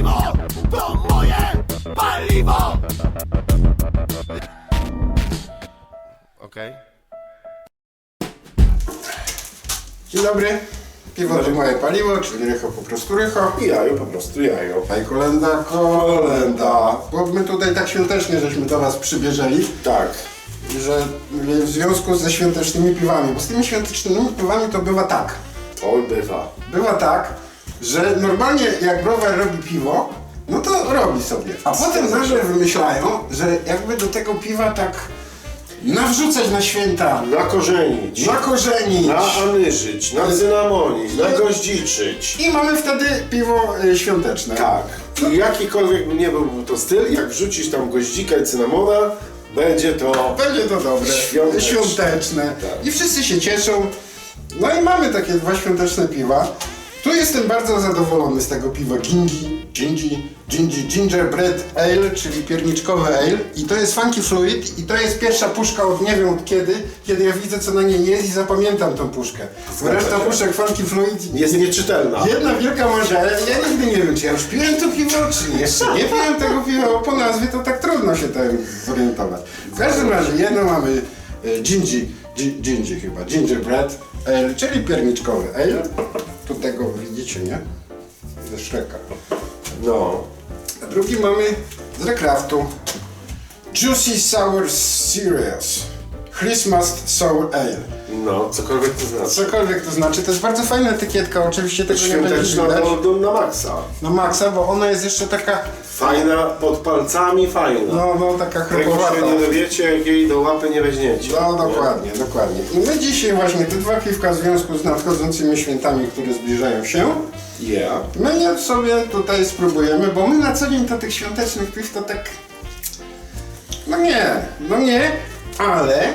piwo to moje paliwo! Okej. Dzień dobry. Piwo to moje paliwo, czyli Rycho po prostu Rycho. I jajo, po prostu jajo. Hej kolenda, kolenda. Bo my tutaj tak świątecznie żeśmy do was przybierzeli, Tak. że w związku ze świątecznymi piwami, bo z tymi świątecznymi piwami to bywa tak. Oj, bywa. Bywa tak, że normalnie jak browar robi piwo, no to robi sobie. A potem nagle wymyślają, że jakby do tego piwa tak nawrzucać na święta, Nakorzenić. nakorzenić. Naanyżyć, nacynamonić, nagoździczyć. I mamy wtedy piwo y, świąteczne. Tak. I jakikolwiek by nie był to styl, jak wrzucisz tam goździka i cynamona, będzie to... Będzie to dobre, Świąteczne. świąteczne. Tak. I wszyscy się cieszą. No i mamy takie dwa świąteczne piwa. Tu jestem bardzo zadowolony z tego piwa Gingi, Gingi, Gingi Gingerbread Ale, czyli pierniczkowe ale. I to jest Funky Fluid i to jest pierwsza puszka od nie wiem od kiedy, kiedy ja widzę co na niej jest i zapamiętam tą puszkę. Bo reszta puszek Funky Fluid Jest nieczytelna. Jedna wielka ale ja nigdy nie wiem, czy ja już piłem to piwo, czy jeszcze nie piłem tego piwa, bo po nazwie to tak trudno się tam zorientować. W każdym razie jedno mamy e, Gingy, Gi- Gingy chyba, Gingerbread Ale, czyli pierniczkowy ale. Tu tego widzicie, nie? Ze Shreka. No. A drugi mamy z Recraftu Juicy Sour Cereals Christmas Sour Ale. No, cokolwiek to znaczy. Cokolwiek to znaczy, to jest bardzo fajna etykietka, oczywiście tego nie będzie Świąteczna widać. do, do, na maksa. No maksa, bo ona jest jeszcze taka, Fajna, pod palcami fajna. no, no taka Tego chropowata. się nie dowiecie, jak jej do łapy nie weźmiecie. No Nie? dokładnie, dokładnie. I my dzisiaj właśnie te dwa piwka w związku z nadchodzącymi świętami, które zbliżają się, Yeah. my je sobie tutaj spróbujemy, bo my na co dzień to tych świątecznych piw to tak... No nie, no nie, ale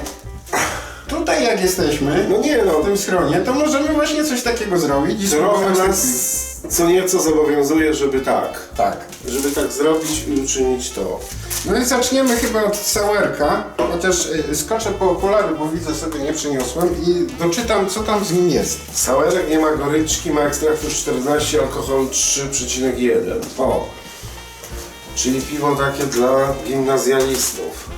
tutaj jak jesteśmy, No nie no, w tym schronie, to możemy właśnie coś takiego zrobić i trochę spróbować nas co nieco zobowiązuje, żeby tak. Tak. Żeby tak zrobić i uczynić to. No i zaczniemy chyba od Sauerka, chociaż y, skoczę po okulary, bo widzę sobie nie przyniosłem i doczytam co tam z nim jest. Sauerek nie ma goryczki, ma ekstraktu 14, alkohol 3,1. O, Czyli piwo takie dla gimnazjalistów.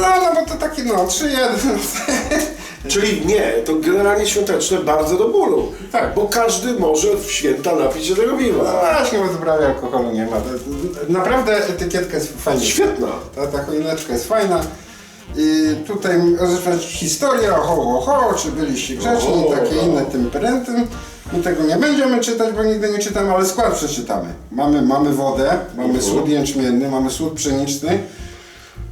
no, no bo to taki no, 3-1. Czyli nie, to generalnie świąteczne bardzo do bólu. Tak. Bo każdy może w święta napić się tego No piwa. właśnie, bo prawie alkoholu nie ma. To- to- Naprawdę etykietka jest fajna. Świetna. Ta, ta choineczka jest fajna. I tutaj rozpocząć historię, oho, oho, czy byliście grzeczni, takie inne temperenty. My tego nie będziemy czytać, bo nigdy nie czytam, ale skład przeczytamy. Mamy, mamy wodę, mamy Mhm. słód jęczmienny, mamy słód pszeniczny,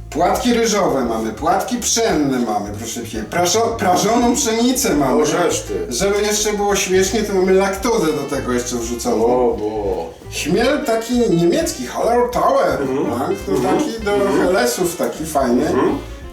płatki ryżowe mamy, płatki pszenne mamy, proszę Cię, praszo, prażoną pszenicę mamy. Możesz ty. Żeby jeszcze było śmiesznie, to mamy laktozę do tego jeszcze wrzuconą. O, bo. Chmiel taki niemiecki, Haller Tower, Mhm. tak? to taki do Helesów taki fajny.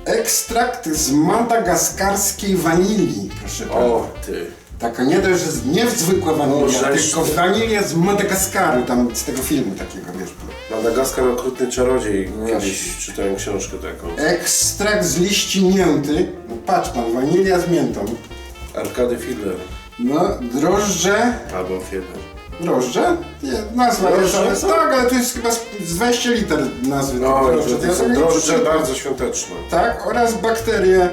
Ekstrakt z madagaskarskiej wanilii, proszę pana. O, ty. Taka nie dość, że z- nie zwykła wanilia, O, żeś tylko ty. wanilia z Madagaskaru, tam z tego filmu takiego, wiesz. Madagaskar okrutny czarodziej. Kiedyś czytałem książkę taką. Ekstrakt z liści mięty, no patrz pan, wanilia z miętą. Arkady Filler. No, drożdże, Albo Filler. drożdże? Nie, nazwa Drożdże, jest, tak? tak, ale to jest chyba z z 20 liter nazwy. No, tych drożdży, to ja są nie drożdże bardzo świąteczne. Tak, oraz bakterie.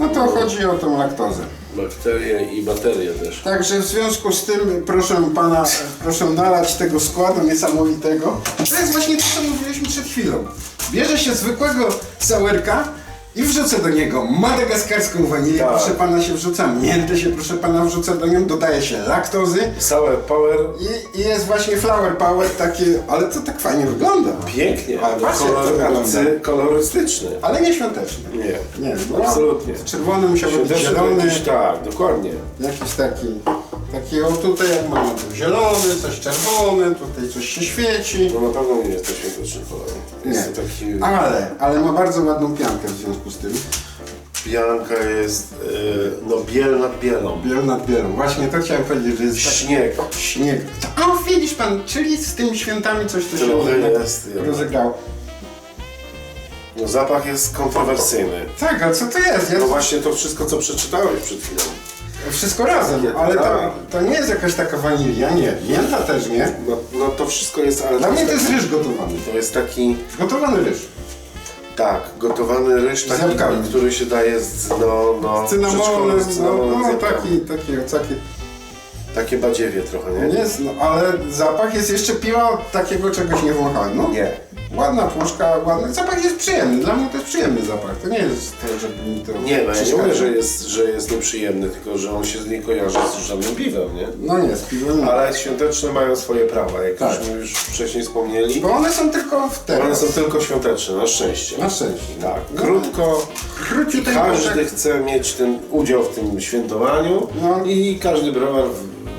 No to chodzi o tą laktozę. Bakterie i baterie też. Także w związku z tym proszę pana, proszę nalać tego składu niesamowitego. To jest właśnie to, co mówiliśmy przed chwilą. Bierze się zwykłego sauerka i wrzucę do niego madagaskarską wanilię, Tak. proszę pana się wrzuca, miętę się proszę pana wrzuca do nią, dodaje się laktozy Sour Power. i, i jest właśnie flower power takie, ale to tak fajnie wygląda. Pięknie, Ale jak to wygląda. kolorystyczny. Ale nie świąteczny. Nie, Nie, bo absolutnie. Czerwony musiał być Świąteczny zielony. jakiś, tak, dokładnie. Jakiś taki, taki o tutaj jak mamy tu zielony, coś czerwony, tutaj coś się świeci. No na pewno nie jest to świąteczny kolor. Jest Nie. to taki... Ale, ale ma bardzo ładną piankę w związku z tym. Pianka jest, yy, no biel nad bielą. Biel nad bielą. Właśnie to chciałem powiedzieć, że jest. Śnieg. Śnieg. A widzisz pan, czyli z tymi świętami coś tu się Trochę jest, rozegrało. No zapach jest kontrowersyjny. Tak, a co to jest? Ja... No właśnie to wszystko, co przeczytałeś przed chwilą. Wszystko razem, Nie, ale to, tak. to nie jest jakaś taka wanilia, nie. Mięta też nie. No, no to wszystko jest, ale Dla mnie to jest taki- ryż gotowany. to jest taki, Gotowany ryż. tak, gotowany ryż taki, jabłkami. który się daje z, no, no, przedszkolu z no, cynamonem, z no jabłkami. taki, taki, taki. Takie badziewie trochę, nie? Jest, no, ale zapach jest jeszcze piwa takiego czegoś nie wąchałem. No, Nie. Ładna puszka, ładny. Zapach jest przyjemny. Dla mnie to jest przyjemny zapach. To nie jest to, żeby mi to. Nie, no ja nie przeszkadza. mówię, że jest, że jest nieprzyjemny, tylko że on się nie kojarzy z żadnym piwem, nie? No nie, z piwem nie. Ale świąteczne mają swoje prawa, jak Tak. już, już wcześniej wspomnieli. Bo one są tylko w teraz. One są tylko świąteczne, na szczęście. Na szczęście. Tak, No, krótko. Króciuteńko, Każdy tak. chce mieć ten udział w tym świętowaniu No. i każdy browar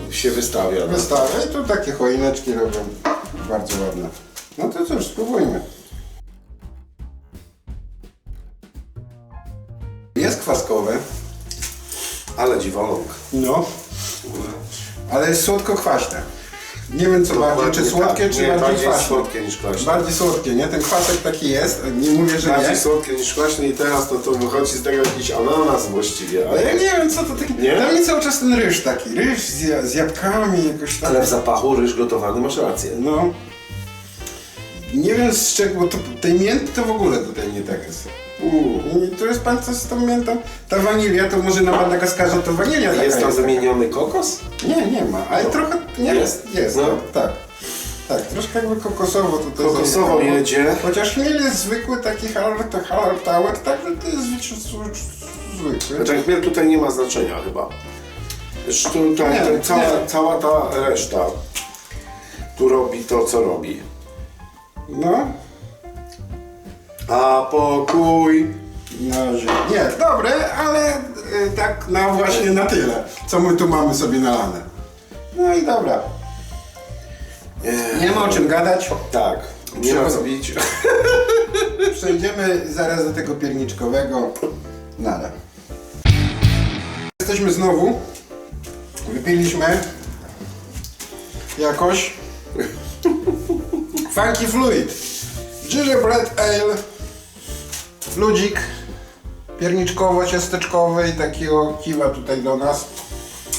w- się wystawia. No. Wystawę i tu takie choineczki robią. Bardzo ładne. No to cóż, spróbujmy. Jest kwaskowe. Ale dziwoląg. No. Ale jest słodko-kwaśne. Nie wiem co bardziej, czy słodkie, tak. czy nie, bardziej, bardziej kwaśne. słodkie niż kwaśne. Bardziej słodkie, nie? Ten kwasek taki jest, nie mówię, że Bardziej nie. słodkie niż kwaśne i teraz to, to wychodzi z tego jakiś ananas właściwie. Ale ja nie wiem co to taki. Nie? Dla mnie cały czas ten ryż taki. Ryż z, ja- z jabłkami jakoś tam. ale w zapachu ryż gotowany masz rację. No. Nie wiem z czego, bo to, tej mięty to w ogóle tutaj nie tak jest. Mm. I tu jest pan co z tą miętą? Ta wanilia, to może na Madagaskarze to wanilia taka Jest tam jest. zamieniony kokos? Nie, nie ma, ale No. trochę nie Jest. jest. No. no. tak. Tak, troszkę jakby kokosowo tutaj Kokosowo zajechało. jedzie. Chociaż chmiel jest zwykły, taki halal, halal tower, także to jest zwykły. zwykły. Znaczy chmiel tutaj nie ma znaczenia chyba. Wiesz, tutaj Nie, ten, cała, nie. cała ta reszta tu robi to, co robi. No, A pokój. na. Nie, dobre, ale y, tak na właśnie na tyle, co my tu mamy sobie nalane. No i dobra. Nie ma o czym gadać. Tak, nie ma co bić. Przejdziemy zaraz do tego pierniczkowego. Nada. Jesteśmy znowu. Wypiliśmy jakoś Funky Fluid Gingerbread Ale Ludzik pierniczkowo-ciasteczkowy i takiego kiwa tutaj do nas.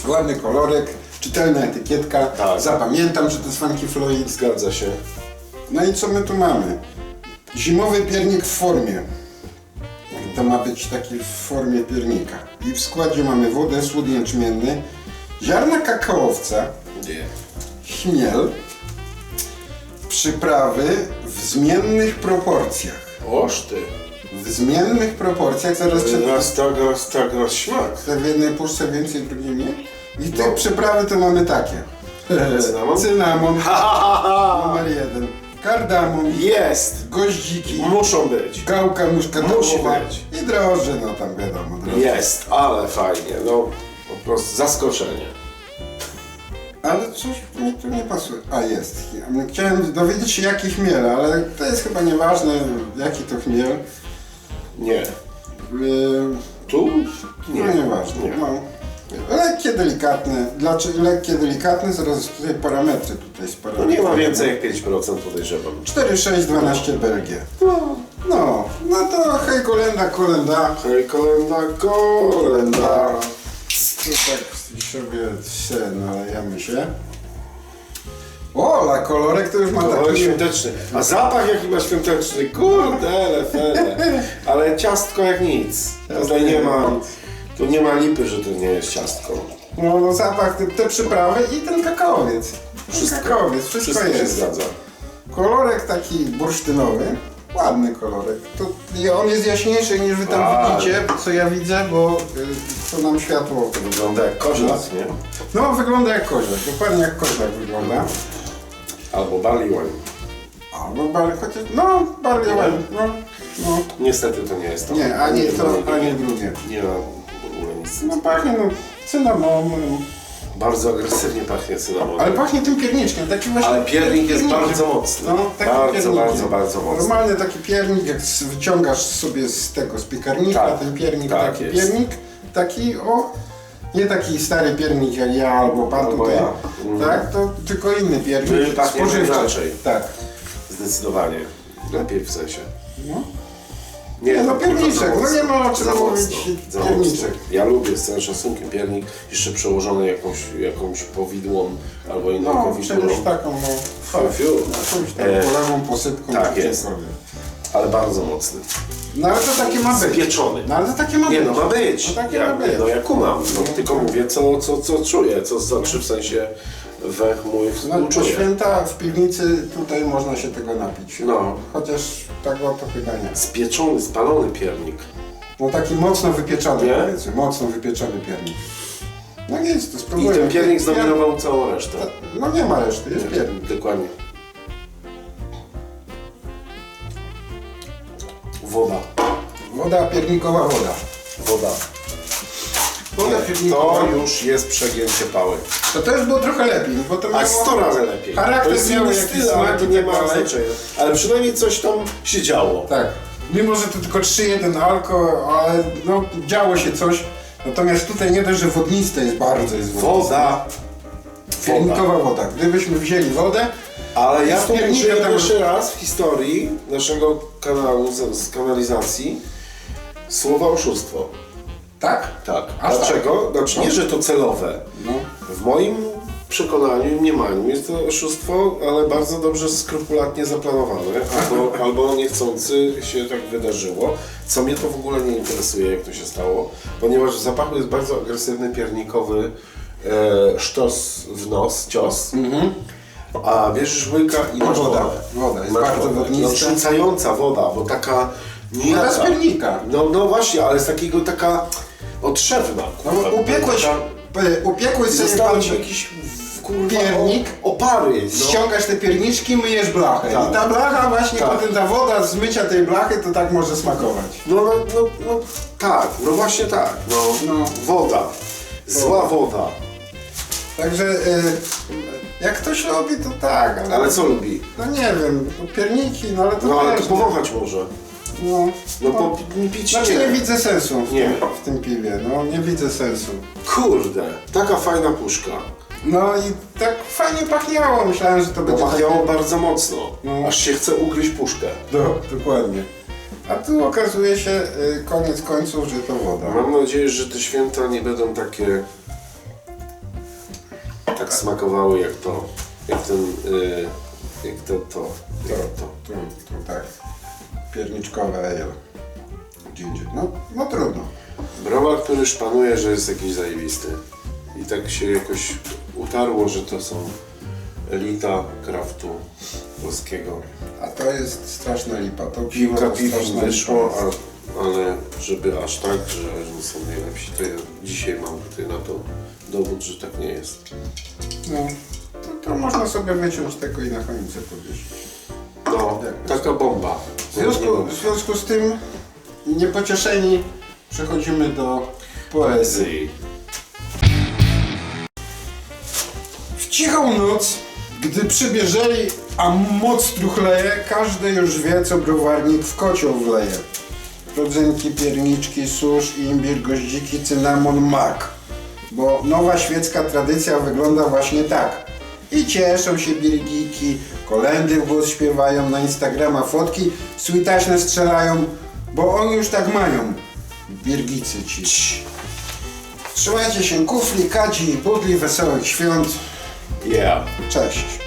Ładny kolorek, czytelna etykietka. Tak. Zapamiętam, że to jest Funky Fluid. Zgadza się. No i co my tu mamy? Zimowy piernik w formie. To ma być taki w formie piernika. I w składzie mamy wodę, słód jęczmienny, ziarna kakaowca, Nie. chmiel, przyprawy w zmiennych proporcjach. Oż ty. W zmiennych proporcjach, zaraz czy Raz tak, raz tak, śmak. w jednej puszce więcej, w drugiej nie. I te No. przyprawy to mamy takie. Cynamon? Cynamon, Ha, ha, ha, ha. numer jeden. Kardamon, Jest! goździki, Muszą być. Gałka muszkatołowa Musi być. i drożdże, no tam wiadomo. Drożdże. Jest, ale fajnie. No, po prostu zaskoczenie. Ale coś mi tu nie pasuje. A jest. Chciałem dowiedzieć się jaki chmiel, ale to jest chyba nieważne jaki to chmiel. Nie. Yy, Tu? nie, no nieważne. Nie. No. Lekkie, delikatne. Dlaczego lekkie, delikatne? Zaraz tutaj parametry tutaj z No parametry. nie ma więcej jak 5% podejrzewam. 4, 6, 12 Belgię. No, no, no to hej kolenda, kolenda. Hej, kolenda, kolenda. Tak sobie się nalejamy się. O, ale kolorek to już ma Kolor taki... świąteczny. A zapach jaki ma świąteczny. Kurde, fele. Ale ciastko jak nic. Tutaj nie ma, tu nie ma lipy, że to nie jest ciastko. No, no zapach, te, te przyprawy i ten kakaowiec. Wszystko, kakaowiec, wszystko, Wszystko się jest. zgadza. Kolorek taki bursztynowy. Ładny kolorek. To, on jest jaśniejszy niż wy tam Tak. widzicie, co ja widzę, bo y, to nam światło... Wygląda jak koziec, nie? No, wygląda jak kozak. Dokładnie jak kozak wygląda. Albo barley wine. Albo barley, chociaż... No, barley wine, no, no. Niestety to nie jest to. Nie, ani to, ani drugie. Nie ma w ogóle nic. No pachnie, no, cynamonem. Bardzo agresywnie pachnie cynamonem. Ale pachnie tym pierniczkiem, taki właśnie... Ale piernik jest bardzo mocny. No, taki Bardzo, bardzo, bardzo mocny. Normalny taki piernik, jak wyciągasz sobie z tego, z piekarnika, Tak, ten piernik, tak taki jest. piernik, taki o... Nie taki stary piernik jak ja albo pan Albo tutaj, ja. Mhm. tak? To tylko inny piernik, pachnie spożywczy. inaczej. Tak. Zdecydowanie. Lepiej w sensie. No. Nie, no to pierniczek, no nie ma o czym mówić, pierniczek. Ja lubię z całym szacunkiem piernik, jeszcze przełożony jakąś, jakąś powidłą albo inną No, powidłą. czymś taką, no, Fiu, jakąś E, taką polewą posypką. tak jest. Ale bardzo mocny. No ale to takie ma być. Spieczony. No ale to takie ma Nie być. no, ma być. No takie ja, ma być. No ja kumam, no, tylko mówię co, co, co czuję, co znaczy w sensie wech mój No, po współczuje. święta w piwnicy tutaj można się tego napić. No. Chociaż tak o to chyba nie. Spieczony, spalony piernik. No taki mocno wypieczony Nie? powiedzmy, mocno wypieczony piernik. No nic, to I ten piernik zdominował całą resztę. No nie ma reszty, jest piernik. Dokładnie. Woda. Woda, piernikowa woda. Woda. To już jest przegięcie pały. To też było trochę lepiej, bo to A miało... 100 razy lepiej. Charakter to jest miał inny jakiś styl, ale smak to i nie tak ma dalej. znaczenia. Ale przynajmniej coś tam się działo. Tak. Mimo, że to tylko 3-1 alko, ale no działo się coś. Natomiast tutaj nie dość, że wodniste jest bardzo jest wodniste. Woda. Piernikowa woda. Gdybyśmy wzięli wodę, Ale ja Z piernika użyję tam- pierwszy raz w historii naszego kanału z, z kanalizacji słowa oszustwo. Tak? Tak. Aż Dlaczego? Znaczy nie, że to celowe. No. W moim przekonaniu i mniemaniu jest to oszustwo, ale bardzo dobrze skrupulatnie zaplanowane, albo, albo niechcący się tak wydarzyło, co mnie to w ogóle nie interesuje, jak to się stało, ponieważ w zapachu jest bardzo agresywny, piernikowy e, sztos w nos, cios, a bierzesz łyka i masz Mhm. woda. wodę. Woda jest Masz bardzo wodę. wodnista. No, rzucająca woda, bo taka nijaka. Woda z piernika. No, no właśnie, ale z takiego taka otrzewna. No bo upiekłeś, taka- e, upiekłeś sobie Zostały ci jakieś w- kurwa piernik, o, opary. No. ściągasz te pierniczki, myjesz blachę. Tak. I ta blacha właśnie, Tak. potem ta woda z mycia tej blachy, to tak może smakować. No, no, no, no tak, no właśnie tak. No, No. Woda. Zła woda. Także e, jak ktoś lubi, to tak. Ale, Ale co lubi? No nie wiem, no pierniki, no ale to No ale też, to powąchać może. No, No bo pi- pić Znaczy nie. nie widzę sensu w, Nie. Tym, w tym piwie, no nie widzę sensu. Kurde, taka fajna puszka. No i tak fajnie pachniało, myślałem, że to Bo będzie pachniało bardzo mocno. No. Aż się chce ugryźć puszkę. No, dokładnie. A tu okazuje się y, koniec końców, że to woda. Mam nadzieję, że te święta nie będą takie tak smakowały jak to, jak ten, y, jak to, to, jak to. Tu, tu tak. Pierniczkowe ale Ginger. No, no trudno. Browar, który szpanuje, że jest jakiś zajebisty. I tak się jakoś utarło, że to są elita kraftu polskiego. A to jest straszna lipa. To piwo to piw straszna wyszło, lipa. a, ale żeby aż tak, że oni są najlepsi, to ja dzisiaj mam tutaj na to dowód, że tak nie jest. No, to, to można sobie wyciąć tego i na końcu podnieść. No, taka bomba. W związku, w związku z tym, niepocieszeni, przechodzimy do poezji. W cichą noc, gdy przybierzeli, a moc truchleje, każdy już wie, co browarnik w kocioł wleje. Rodzynki, pierniczki, susz, imbir, goździki, cynamon, mak. Bo nowa świecka tradycja wygląda właśnie tak. I cieszą się birgiki, kolendy w głos śpiewają, na Instagrama fotki switaśne strzelają, bo oni już tak mają. Birgicy ci. Trzymajcie się kufli, kadzi i budli, wesołych świąt. Yeah. Cześć.